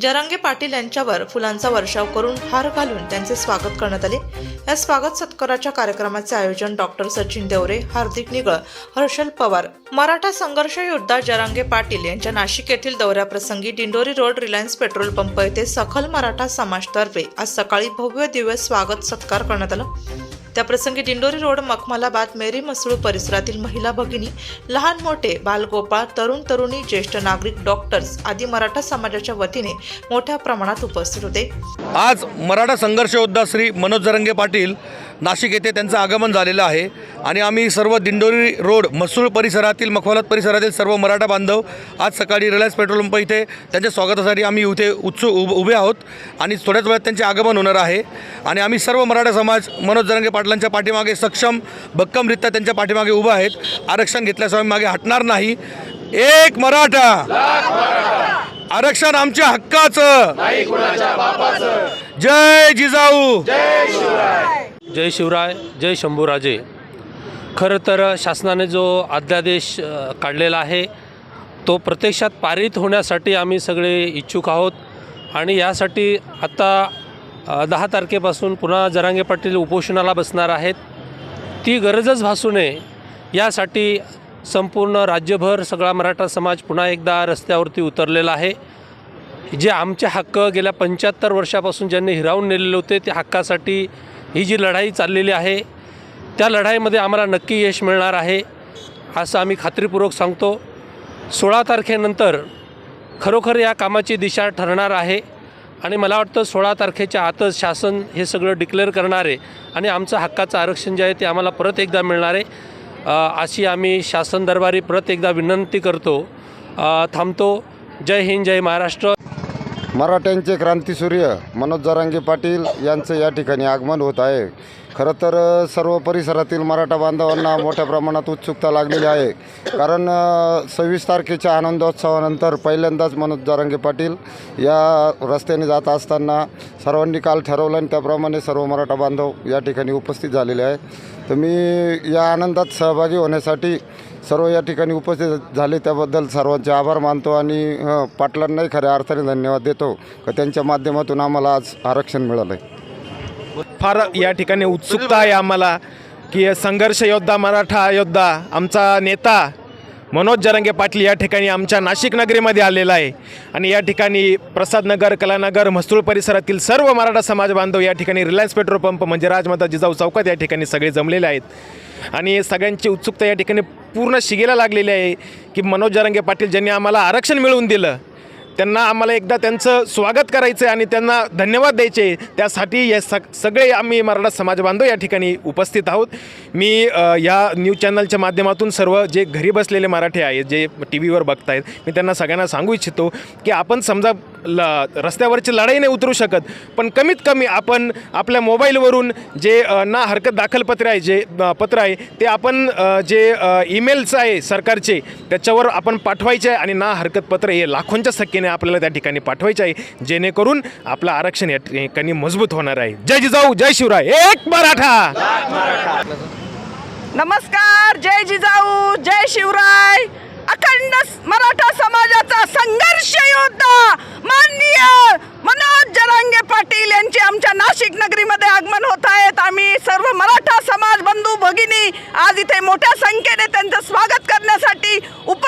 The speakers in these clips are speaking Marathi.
जरांगे पाटील यांच्यावर फुलांचा वर्षाव करून हार घालून त्यांचे स्वागत करण्यात आले. या स्वागत सत्काराच्या कार्यक्रमाचे आयोजन डॉक्टर सचिन देवरे हार्दिक निगळ हर्षल पवार मराठा संघर्ष योद्धा जरांगे पाटील यांच्या नाशिक येथील दौऱ्याप्रसंगी Dindori road Reliance petrol pump येथे सखल मराठा समाजतर्फे आज सकाळी भव्य दिव्य स्वागत सत्कार करण्यात आला. त्याप्रसंगी दिंडोरी रोड मखमलाबाद मेरी मसळू परिसरातील महिला भगिनी लहान मोठे बालगोपाळ तरुण तरुणी ज्येष्ठ नागरिक डॉक्टर्स आदी मराठा समाजाच्या वतीने मोठ्या प्रमाणात उपस्थित होते. आज मराठा संघर्ष योद्धा श्री मनोज जरंगे पाटील नाशिक येथे त्यांचं आगमन झालेलं आहे. आणि आम्ही सर्व दिंडोरी रोड मसूळ परिसरातील मखवालत परिसरातील सर्व मराठा बांधव आज सकाळी रिलायन्स पेट्रोल पंप इथे त्यांच्या स्वागतासाठी आम्ही इथे उत्सुक उभ उभे आहोत. आणि थोड्याच वेळात त्यांचे आगमन होणार आहे. आणि आम्ही सर्व मराठा समाज मनोज जरंगे पाटलांच्या पाठीमागे सक्षम भक्कमरित्या त्यांच्या पाठीमागे उभं आहेत. आरक्षण घेतल्याशिवाय मागे हटणार नाही. एक मराठा! आरक्षण आमच्या हक्काचं! जय जिजाऊ! जय शिवराय! जय शिवराय शंभूराजे. खरं तर शासनाने जो अध्यादेश काढलेला आहे तो प्रत्यक्षात पारित होण्यासाठी आम्ही सगळे इच्छुक आहोत आणि यासाठी आत्ता दहा तारखेपासून पुन्हा जरांगे पाटील उपोषणाला बसणार आहेत. ती गरजच भासू नये. यासाठी संपूर्ण राज्यभर सगळा मराठा समाज पुन्हा एकदा रस्त्यावरती उतरलेला आहे. जे आमचे हक्क गेल्या पंच्याहत्तर वर्षापासून ज्यांनी हिरावून नेलेले होते त्या हक्कासाठी ही जी लढाई चाललेली आहे त्या लढाईमध्ये आम्हाला नक्की यश मिळणार आहे असं आम्ही खात्रीपूर्वक सांगतो. सोळा तारखेनंतर खरोखर या कामाची दिशा ठरणार आहे आणि मला वाटतं सोळा तारखेच्या आतच शासन हे सगळं डिक्लेअर करणार आहे आणि आमचं हक्काचं आरक्षण जे आहे ते आम्हाला परत एकदा मिळणार आहे. अशी आम्ही शासन दरबारी परत एकदा विनंती करतो. थांबतो. जय हिंद जय महाराष्ट्र. मराठ्यांचे क्रांतीसूर्य मनोज जरांगे पाटील यांचं या ठिकाणी आगमन होत आहे. खरं तर सर्व परिसरातील मराठा बांधवांना मोठ्या प्रमाणात उत्सुकता लागलेली आहे. कारण सव्वीस तारखेच्या आनंदोत्सवानंतर पहिल्यांदाच मनोज जरांगे पाटील या रस्त्याने जात असताना सर्वांनी काल ठरवलं आणि त्याप्रमाणे सर्व मराठा बांधव या ठिकाणी उपस्थित झालेले आहे तर मी या आनंदात सहभागी होण्यासाठी सर्व या ठिकाणी उपस्थित झाले. त्याबद्दल सर्वांचे आभार मानतो आणि पाटलांनाही खऱ्या अर्थाने धन्यवाद देतो का त्यांच्या माध्यमातून आम्हाला आज आरक्षण मिळालं आहे फार या ठिकाणी उत्सुकता आहे आम्हाला की संघर्ष योद्धा मराठा योद्धा आमचा नेता मनोज जरंगे पाटील या ठिकाणी आमच्या नाशिक नगरीमध्ये आलेला आहे. आणि या ठिकाणी प्रसादनगर कलानगर म्हसूळ परिसरातील सर्व मराठा समाज बांधव या ठिकाणी रिलायन्स पेट्रोल पंप म्हणजे राजमाता जिजाऊ चौकात या ठिकाणी सगळे जमलेले आहेत. आणि सगळ्यांची उत्सुकता या ठिकाणी पूर्ण शिगेला लागलेली आहे की मनोज जरंगे पाटील ज्यांनी आम्हाला आरक्षण मिळवून दिलं. त्यांना आम्हाला एकदा त्यांचं स्वागत करायचं आहे आणि त्यांना धन्यवाद द्यायचे. त्यासाठी हे सग सगळे आम्ही मराठा समाज बांधव या ठिकाणी उपस्थित आहोत. मी या न्यूज चॅनलच्या माध्यमातून सर्व जे घरी बसलेले मराठी आहेत जे टी व्हीवर बघतायत मी त्यांना सगळ्यांना सांगू इच्छितो की आपण समजा ल रस्त्यावरची लढाई नाही उतरू शकत पण कमीत कमी आपण आपल्या मोबाईलवरून जे ना हरकत दाखलपत्र आहे जे पत्र आहे ते आपण जे ईमेल्स आहे सरकारचे त्याच्यावर आपण पाठवायचे आहे आणि ना हरकत पत्र हे लाखोंच्या संख्येने आपल्याला त्या ठिकाणी पाठवायचे आहे. जेणेकरून आपलं आरक्षण या ठिकाणी मजबूत होणार आहे. जय जिजाऊ जय शिवराय. एक मराठा. नमस्कार जय जिजाऊ जय शिवराय. अखंड मराठा समाजाचा संघर्ष योद्धा माननीय मनोज जरांगे पाटील यांचे आमच्या नाशिक नगरीमध्ये आगमन होत आहेत आम्ही सर्व मराठा समाज बंधू भगिनी आज इथे मोठ्या संख्येने त्यांचं स्वागत करण्यासाठी उप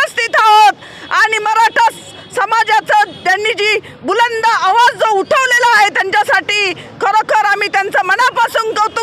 পছন্দ তো